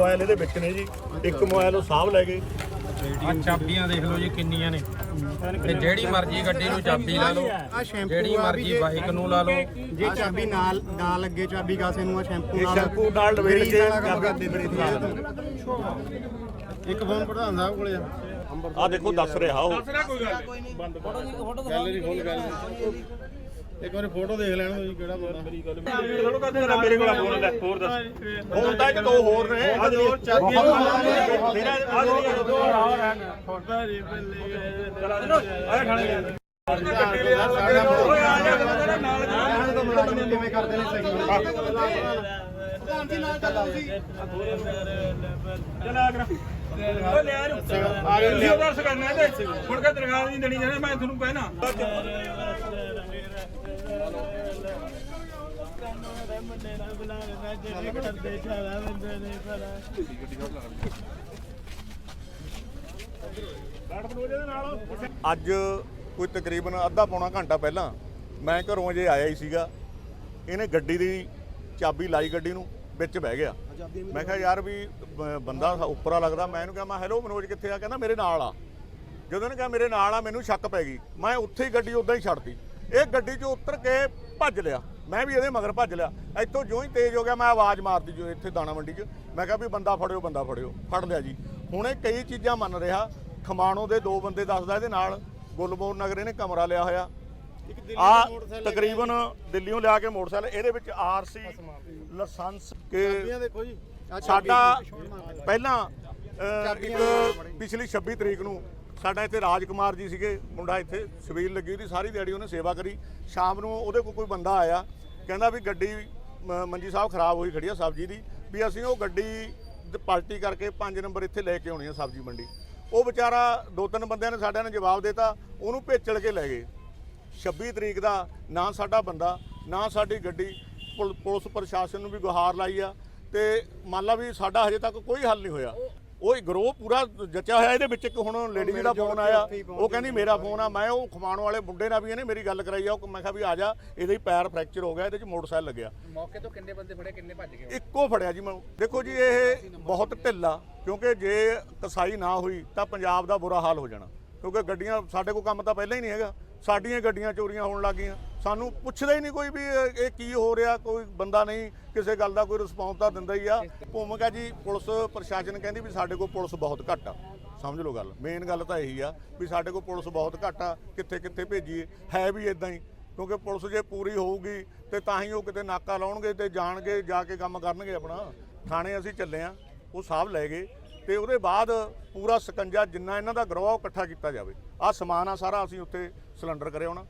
Mobile ਇਹਦੇ ਵਿੱਚ ਨੇ ਜੀ। ਇੱਕ ਮੋਬਾਈਲ ਉਹ ਸਾਹਬ ਲੈ ਗਏ। ਆ ਚਾਬੀਆਂ ਦੇਖ ਲਓ ਜੀ ਕਿੰਨੀਆਂ ਨੇ। ਤੇ ਜਿਹੜੀ ਮਰਜ਼ੀ ਗੱਡੀ ਨੂੰ ਚਾਬੀ ਲਾ ਲਓ। ਆ ਸ਼ੈਂਪੂ ਜਿਹੜੀ ਮਰਜ਼ੀ ਬਾਈਕ ਨੂੰ ਲਾ ਲਓ। ਜੇ ਚਾਬੀ ਨਾਲ ਨਾ ਲੱਗੇ ਚਾਬੀ ਕਾਸੇ ਨੂੰ ਆ ਸ਼ੈਂਪੂ ਨਾਲ ਸ਼ੈਂਪੂ ਨਾਲ ਗਰੀਸ ਕੇ ਕਰਦੇ ਬੜੇ ਇੱਕ ਫੋਨ ਪ੍ਰਧਾਨ ਸਾਹਿਬ ਕੋਲੇ ਆ। ਆ ਦੇਖੋ ਦੱਸ ਰਿਹਾ ਉਹ। ਗੈਲਰੀ ਖੋਲ ਗੈਲਰੀ ਇੱਕ ਵਾਰੀ ਫੋਟੋ ਦੇਖ ਲੈਣ ਜੀ ਕਿਹੜਾ ਬੰਦਾ। ਮੇਰੀ ਗੱਲ ਥੋੜਾ ਕਰਦੇ ਮੇਰਾ ਮੇਰੇ ਕੋਲ ਫੋਨ ਲੈ ਹੋਰ ਦੱਸ। ਹੋਰ ਤਾਂ ਇੱਕ ਦੋ ਹੋਰ ਨੇ। ਆ ਦੋ ਚਾਬੀਆਂ ਮੇਰਾ ਆ ਫੋਟੋ ਜੀ ਆ ਖਾਣੇ ਕਿਵੇਂ ਕਰਦੇ ਨੇ ਸਹੀ ਪ੍ਰਧਾਨ ਜੀ ਨਾਲ ਚੱਲੋ ਤੁਸੀਂ। ਚਲਾ ਕਰ। ਉਹ ਲੈ ਆਜੋ ਆ ਗਏ ਲਿਓ ਦਰਸ ਕਰਨਾ ਤੇ ਹੁਣ ਕਿ ਦਰਗਾਹ ਨਹੀਂ ਦੇਣੀ ਜਾਣਾ ਮੈਂ ਤੁਹਾਨੂੰ ਕਹਿਣਾ। ਅੱਜ ਕੋਈ ਤਕਰੀਬਨ ਅੱਧਾ ਪੌਣਾ ਘੰਟਾ ਪਹਿਲਾਂ ਮੈਂ ਘਰੋਂ ਜੇ ਆਇਆ ਹੀ ਸੀਗਾ। ਇਹਨੇ ਗੱਡੀ ਦੀ ਚਾਬੀ ਲਾਈ ਗੱਡੀ ਨੂੰ, ਵਿੱਚ ਬਹਿ ਗਿਆ। ਮੈਂ ਕਿਹਾ, ਯਾਰ ਵੀ ਬ- ਬੰਦਾ ਉੱਪਰਾ ਲੱਗਦਾ। ਮੈਂ ਇਹਨੂੰ ਕਿਹਾ, ਮੈਂ ਹੈਲੋ ਮਨੋਜ, ਕਿੱਥੇ ਆ? ਕਹਿੰਦਾ, ਮੇਰੇ ਨਾਲ ਆ। ਜਦੋਂ ਇਹਨੇ ਕਿਹਾ, ਮੇਰੇ ਨਾਲ ਆ, ਮੈਨੂੰ ਸ਼ੱਕ ਪੈ ਗਈ। ਮੈਂ ਉੱਥੇ ਹੀ ਗੱਡੀ ਉਦਾਂ ਹੀ ਛੱਡਤੀ। ਇਹ ਗੱਡੀ 'ਚੋਂ ਉਤਰ ਕੇ ਭੱਜ ਲਿਆ। ਮੈਂ ਵੀ ਇਹਦੇ ਮਗਰ ਭੱਜ ਲਿਆ। ਇੱਥੋਂ ਜਿਉਂ ਹੀ ਤੇਜ਼ ਹੋ ਗਿਆ ਮੈਂ ਆਵਾਜ਼ ਮਾਰਤੀ ਜੋ ਇੱਥੇ ਦਾਣਾ ਮੰਡੀ 'ਚ। ਮੈਂ ਕਿਹਾ ਵੀ ਬੰਦਾ ਫੜਿਓ ਬੰਦਾ ਫੜਿਓ। ਫੜ ਲਿਆ ਜੀ। ਹੁਣ ਇਹ ਕਈ ਚੀਜ਼ਾਂ ਮੰਨ ਰਿਹਾ। ਖਮਾਣੋ ਦੇ ਦੋ ਬੰਦੇ ਦੱਸਦਾ ਇਹਦੇ ਨਾਲ। ਗੁਲਮੋਹਰ ਨਗਰ ਇਹਨੇ ਕਮਰਾ ਲਿਆ ਹੋਇਆ। ਆ ਤਕਰੀਬਨ ਦਿੱਲੀੋਂ ਲਿਆ ਕੇ ਮੋਟਰਸਾਈਕਲ ਇਹਦੇ ਵਿੱਚ ਆਰਸੀ ਲਾਇਸੈਂਸ ਕੇ ਦੇਖੋ ਜੀ। ਸਾਡਾ ਪਹਿਲਾਂ ਪਿਛਲੀ 26 ਤਰੀਕ ਨੂੰ ਸਾਡਾ ਇੱਥੇ ਰਾਜਕੁਮਾਰ ਜੀ ਸੀਗੇ, ਮੁੰਡਾ ਇੱਥੇ ਸਵੀਲ ਲੱਗੀ ਉਹਦੀ ਸਾਰੀ ਦਿਹਾੜੀ ਉਹਨੇ ਸੇਵਾ ਕਰੀ। ਸ਼ਾਮ ਨੂੰ ਉਹਦੇ ਕੋਲ ਕੋਈ ਬੰਦਾ ਆਇਆ, ਕਹਿੰਦਾ ਵੀ ਗੱਡੀ ਮ- ਮੰਜੀ ਸਾਹਿਬ ਖਰਾਬ ਹੋਈ ਖੜੀ ਆ ਸਬਜ਼ੀ ਦੀ, ਵੀ ਅਸੀਂ ਉਹ ਗੱਡੀ ਦ- ਕਰਕੇ 5 ਨੰਬਰ ਇੱਥੇ ਲੈ ਕੇ ਆਉਣੀ ਆ ਸਬਜ਼ੀ ਮੰਡੀ। ਉਹ ਵਿਚਾਰਾ ਦੋ ਤਿੰਨ ਬੰਦਿਆਂ ਨੇ ਸਾਡਿਆਂ ਨੇ ਜਵਾਬ ਦਿੱਤਾ, ਉਹਨੂੰ ਭੇਚਲ ਕੇ ਲੈ ਗਏ। 26 ਤਰੀਕ ਦਾ ਨਾ ਸਾਡਾ ਬੰਦਾ, ਨਾ ਸਾਡੀ ਗੱਡੀ, ਪੁਲ- ਪੁਲਿਸ ਪ੍ਰਸ਼ਾਸਨ ਨੂੰ ਵੀ ਗੁਹਾਰ ਲਾਈ ਆ, ਤੇ ਮੰਨ ਲਾ ਵੀ ਸਾਡਾ ਹਜੇ ਤੱਕ ਕੋਈ ਹੱਲ ਨਹੀਂ ਹੋਇਆ। ਉਹ ਗਰੋਹ ਪੂਰਾ ਜੱਚਾ ਹੋਇਆ ਇਹਦੇ ਵਿੱਚ ਇੱਕ ਹੁਣ ਲੇਡੀ ਦਾ ਫੋਨ ਆਇਆ। ਉਹ ਕਹਿੰਦੀ ਮੇਰਾ ਫੋਨ ਆ ਮੈਂ ਉਹ ਖਮਾਣ ਵਾਲੇ ਮੁੰਡੇ ਨਾਲ ਵੀ ਇਹਨੇ ਮੇਰੀ ਗੱਲ ਕਰਾਈ ਆ ਉਹ ਮੈਂ ਕਿਹਾ ਵੀ ਆ ਜਾ ਇਹਦੇ ਹੀ ਪੈਰ ਫ੍ਰੈਕਚਰ ਹੋ ਗਿਆ ਇਹਦੇ ਚ ਮੋਟਰਸਾਈਕਲ ਲੱਗਿਆ। ਮੌਕੇ ਤੋਂ ਕਿੰਨੇ ਬੰਦੇ ਫੜੇ ਕਿੰਨੇ ਭੱਜ ਗਏ ਇੱਕੋ ਫੜਿਆ ਜੀ ਮੈਂ। ਦੇਖੋ ਜੀ ਇਹ ਬਹੁਤ ਢਿੱਲਾ ਕਿਉਂਕਿ ਜੇ ਕਸਾਈ ਨਾ ਹੋਈ ਤਾਂ ਪੰਜਾਬ ਦਾ ਬੁਰਾ ਹਾਲ ਹੋ ਜਾਣਾ ਕਿਉਂਕਿ ਗੱਡੀਆਂ ਸਾਡੇ ਕੋਲ ਕੰਮ ਤਾਂ ਪਹਿਲਾਂ ਹੀ ਨਹੀਂ ਹੈਗਾ। ਸਾਡੀਆਂ ਗੱਡੀਆਂ ਚੋਰੀਆਂ ਹੋਣ ਲੱਗੀਆਂ। ਸਾਨੂੰ ਪੁੱਛਦਾ ਹੀ ਨਹੀਂ ਕੋਈ ਵੀ ਇਹ ਇਹ ਕੀ ਹੋ ਰਿਹਾ, ਕੋਈ ਬੰਦਾ ਨਹੀਂ, ਕਿਸੇ ਗੱਲ ਦਾ ਕੋਈ ਰਿਸਪੌਂਸ ਤਾਂ ਦਿੰਦਾ ਹੀ ਆ। ਭੂਮਿਕਾ ਜੀ, ਪੁਲਿਸ ਪ੍ਰਸ਼ਾਸਨ ਕਹਿੰਦੀ ਵੀ ਸਾਡੇ ਕੋਲ ਪੁਲਿਸ ਬਹੁਤ ਘੱਟ ਆ। ਸਮਝ ਲਓ ਗੱਲ। ਮੇਨ ਗੱਲ ਤਾਂ ਇਹੀ ਆ ਵੀ ਸਾਡੇ ਕੋਲ ਪੁਲਿਸ ਬਹੁਤ ਘੱਟ ਆ ਕਿੱਥੇ ਕਿੱਥੇ ਭੇਜੀਏ। ਹੈ ਵੀ ਇਦਾਂ ਹੀ, ਕਿਉਂਕਿ ਪੁਲਿਸ ਜੇ ਪੂਰੀ ਹੋਊਗੀ ਤੇ ਤਾਂ ਹੀ ਉਹ ਕਿਤੇ ਨਾਕਾ ਲਾਉਣਗੇ ਤੇ ਜਾਣਗੇ, ਜਾ ਕੇ ਕੰਮ ਕਰਨਗੇ ਆਪਣਾ। ਥਾਣੇ ਅਸੀਂ ਚੱਲੇ ਆ, ਉਹ ਸਾਹਿਬ ਲੈ ਗਏ। ਤੇ ਉਹਦੇ ਬਾਅਦ ਪੂਰਾ ਸਕੰਜਾ ਜਿੰਨਾ ਇਹਨਾਂ ਦਾ ਗਰੋਹ ਇਕੱਠਾ ਕੀਤਾ ਜਾਵੇ। ਆਹ ਸਮਾਨ ਆ ਸਾਰਾ ਅਸੀਂ ਉੱਥੇ ਸਿਲੰਡਰ ਕਰਿਆ ਹੋਣਾ।